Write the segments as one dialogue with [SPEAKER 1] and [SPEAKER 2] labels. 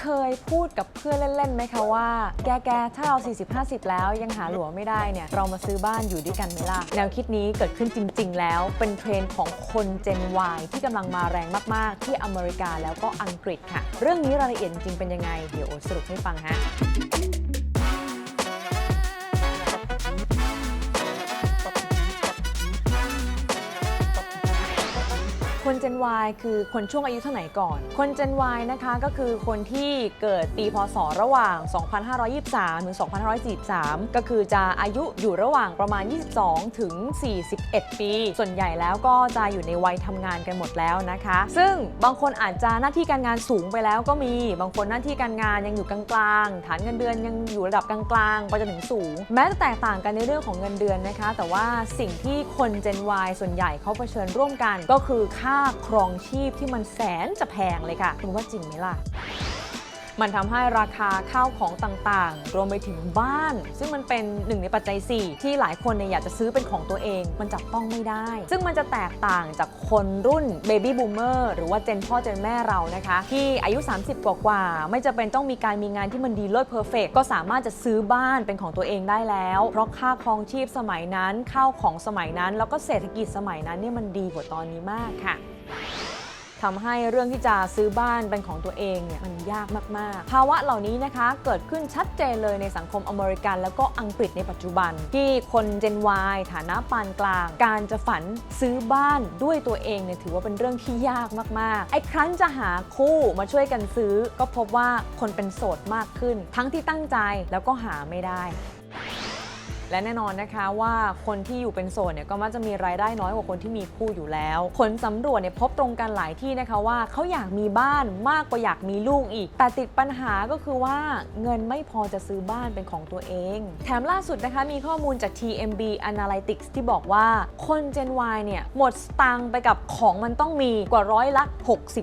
[SPEAKER 1] เคยพูดกับเพื่อนเล่นๆไหมคะว่า แกแกถ้าเรา 40-50 แล้วยังหาหลัวไม่ได้เนี่ย เรามาซื้อบ้านอยู่ด้วยกันไหมล่ะ แนวคิดนี้เกิดขึ้นจริง ๆ แล้ว เป็นเทรนด์ของคน Gen Y ที่กำลังมาแรงมาก ๆ ที่อเมริกาแล้วก็อังกฤษค่ะ เรื่องนี้รายละเอียดจริงๆเป็นยังไง เดี๋ยวโอสรุปให้ฟังฮะ คน Gen Y คือคนช่วงอายุเท่าไหร่ก่อน คน Gen Y นะคะก็คือคนที่เกิดปีพศระหว่าง 2523 ถึง 2543 ก็คือจะอายุอยู่ระหว่างประมาณ 22 ถึง 41 ปี ส่วนใหญ่แล้วก็จะอยู่ในวัยทำงานกันหมดแล้วนะคะ ซึ่งบางคนอาจจะหน้าที่การงานสูงไปแล้วก็มี บางคนหน้าที่การงานยังอยู่กลางๆ ฐานเงินเดือนยังอยู่ระดับกลางๆ ไปจนถึงสูง แม้จะแตกต่างกันในเรื่องของเงินเดือนนะคะ แต่ว่าสิ่งที่คน Gen Y ส่วนใหญ่เขาเผชิญร่วมกันก็คือค่าครองชีพที่มันแสนจะแพงเลยค่ะ คุณว่าจริงไหมล่ะ มันทำให้ราคาข้าวของต่างๆ รวมไปถึงบ้าน ซึ่งมันเป็นหนึ่งในปัจจัย 4 ที่หลายคนเนี่ยอยากจะซื้อเป็นของตัวเอง มันจับต้องไม่ได้ ซึ่งมันจะแตกต่างจากคนรุ่นเบบี้บูมเมอร์หรือว่าเจนพ่อเจนแม่เรานะคะ ที่อายุ 30 กว่าๆไม่จะเป็นต้องมีการมีงานที่มันดีเลิศเพอร์เฟกก็สามารถจะซื้อบ้านเป็นของตัวเองได้แล้ว เพราะค่าครองชีพสมัยนั้นข้าวของสมัยนั้น แล้วก็เศรษฐกิจสมัยนั้นเนี่ยมันดีกว่าตอนนี้มากค่ะ ทำให้เรื่องที่จะซื้อบ้านเป็นของตัวเองเนี่ยมันยากมาก ๆ ภาวะเหล่านี้นะคะเกิดขึ้นชัดเจนเลยในสังคมอเมริกัน แล้วก็อังกฤษในปัจจุบัน ที่คน Gen Y ฐานะปานกลาง การจะฝันซื้อบ้านด้วยตัวเองเนี่ยถือว่าเป็นเรื่องที่ยากมาก ๆ ไอ้ครั้นจะหาคู่มาช่วยกันซื้อ ก็พบว่าคนเป็นโสดมากขึ้น ทั้งที่ตั้งใจแล้วก็หาไม่ได้ และแน่นอนนะคะว่าคนที่อยู่เป็นโสดเนี่ยก็มักจะมีรายได้น้อยกว่าคนที่มีคู่อยู่แล้ว ผลสำรวจเนี่ยพบตรงกันหลายที่นะคะว่าเขาอยากมีบ้านมากกว่าอยากมีลูกอีก แต่ติดปัญหาก็คือว่าเงินไม่พอจะซื้อบ้านเป็นของตัวเอง แถมล่าสุดนะคะมีข้อมูลจาก TMB Analytics ที่บอกว่าคน Gen Y เนี่ยหมดสตังไปกับของมันต้องมีกว่าร้อยละ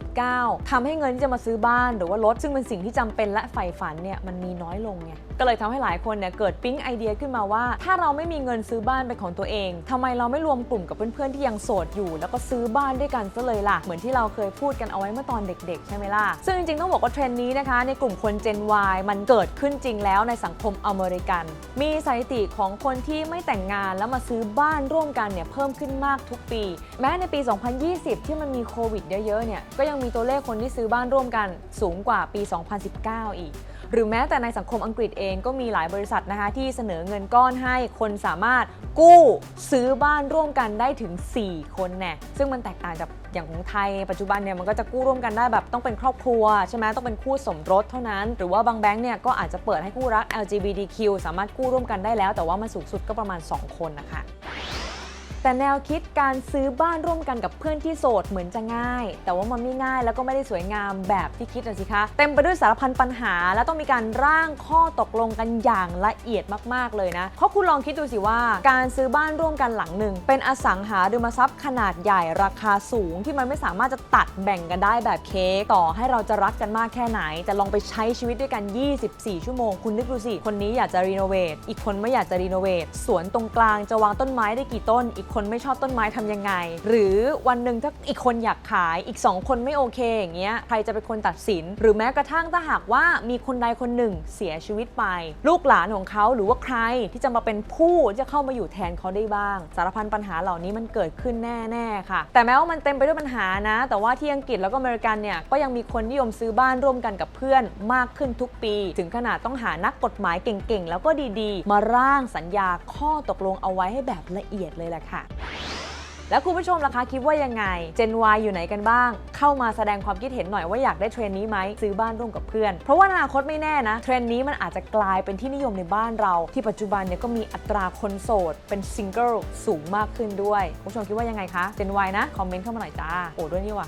[SPEAKER 1] 69ทำให้เงินที่จะมาซื้อบ้านหรือว่ารถซึ่งเป็นสิ่งที่จำเป็นและใฝ่ฝันเนี่ยมันมีน้อยลงไงก็เลยทำให้หลายคนเนี่ยเกิดปิ๊งไอเดียขึ้นมาว่าถ้าเราไม่มีเงินซื้อบ้านเป็นของตัวเองทำไมเราไม่รวมกลุ่มกับเพื่อนๆที่ยังโสดอยู่ แล้วก็ซื้อบ้านด้วยกันซะเลยล่ะ เหมือนที่เราเคยพูดกันเอาไว้เมื่อตอนเด็กๆ ใช่ไหมล่ะ ซึ่งจริงๆต้องบอกว่าเทรนด์นี้นะคะ ในกลุ่มคน Gen Y มันเกิดขึ้นจริงแล้วในสังคมอเมริกัน มีสถิติของคนที่ไม่แต่งงานแล้วมาซื้อบ้านร่วมกันเนี่ยเพิ่มขึ้นมากทุกปี แม้ในปี 2020 ที่มันมีโควิดเยอะๆเนี่ยก็ยังมีตัวเลขคนที่ซื้อบ้านร่วมกันสูงกว่าปี 2019 อีก หรือแม้แต่ในสังคมอังกฤษเองก็มีหลายบริษัทนะคะที่เสนอเงินก้อนให้คนสามารถกู้ซื้อบ้านร่วมกันได้ถึง 4 คนแน่ซึ่งมันแตกต่างจากอย่างของไทยปัจจุบันเนี่ยมันก็จะกู้ร่วมกันได้แบบต้องเป็นครอบครัวใช่ไหมต้องเป็นคู่สมรสเท่านั้น หรือว่าบางแบงค์เนี่ยก็อาจจะเปิดให้คู่รัก LGBTQ สามารถกู้ร่วมกันได้แล้ว แต่ว่ามันสูงสุดก็ประมาณ 2 คนนะคะ แต่แนวคิดการซื้อบ้านร่วมกันกับเพื่อนที่โสดเหมือนจะง่าย แต่ว่ามันไม่ง่ายแล้วก็ไม่ได้สวยงามแบบที่คิดนะสิคะ เต็มไปด้วยสารพันปัญหา และต้องมีการร่างข้อตกลงกันอย่างละเอียดมาก ๆ เลยนะ เพราะคุณลองคิดดูสิว่า การซื้อบ้านร่วมกันหลังหนึ่ง เป็นอสังหาริมทรัพย์ขนาดใหญ่ราคาสูง ที่มันไม่สามารถจะตัดแบ่งกันได้แบบเค้กต่อให้เราจะรักกันมากแค่ไหน แต่ลองไปใช้ชีวิตด้วยกัน 24 ชั่วโมงคุณนึกดูสิคนนี้อยากจะรีโนเวทอีกคนไม่อยากจะรีโนเวทสวนตรงกลางจะวางต้นไม้ได้กี่ต้นอีกคนไม่ชอบต้นไม้ทำยังไง หรือวันหนึ่งถ้าอีกคนอยากขายอีก 2 คนไม่โอเคอย่างเงี้ยใครจะเป็นคนตัดสิน หรือแม้กระทั่งถ้าหากว่ามีคนใดคนหนึ่งเสียชีวิตไป ลูกหลานของเขาหรือว่าใครที่จะมาเป็นผู้จะเข้ามาอยู่แทนเขาได้บ้าง สารพันปัญหาเหล่านี้มันเกิดขึ้นแน่ๆค่ะ แต่แม้ว่ามันเต็มไปด้วยปัญหานะ แต่ว่าที่อังกฤษแล้วก็อเมริกันเนี่ยก็ยังมีคนนิยมซื้อบ้านร่วมกันกับเพื่อนมากขึ้นทุกปี ถึงขนาดต้องหานักกฎหมายเก่งๆ แล้วก็ดีๆ มาร่างสัญญาข้อตกลงเอาไว้ให้แบบละเอียดเลยแหละค่ะแล้วคุณผู้ชมล่ะคะคิดว่ายังไง Gen Y อยู่ไหนกันบ้าง เข้ามาแสดงความคิดเห็นหน่อยว่าอยากได้เทรนนี้ไหมซื้อบ้านร่วมกับเพื่อน เพราะว่าอนาคตไม่แน่นะ เทรนนี้มันอาจจะกลายเป็นที่นิยมในบ้านเรา ที่ปัจจุบันเนี่ยก็มีอัตราคนโสด เป็นซิงเกิลสูงมากขึ้นด้วย คุณผู้ชมคิดว่ายังไงคะ Gen Y นะ คอมเมนต์เข้ามาหน่อยจ้า โอ้ด้วยนี่ว่ะ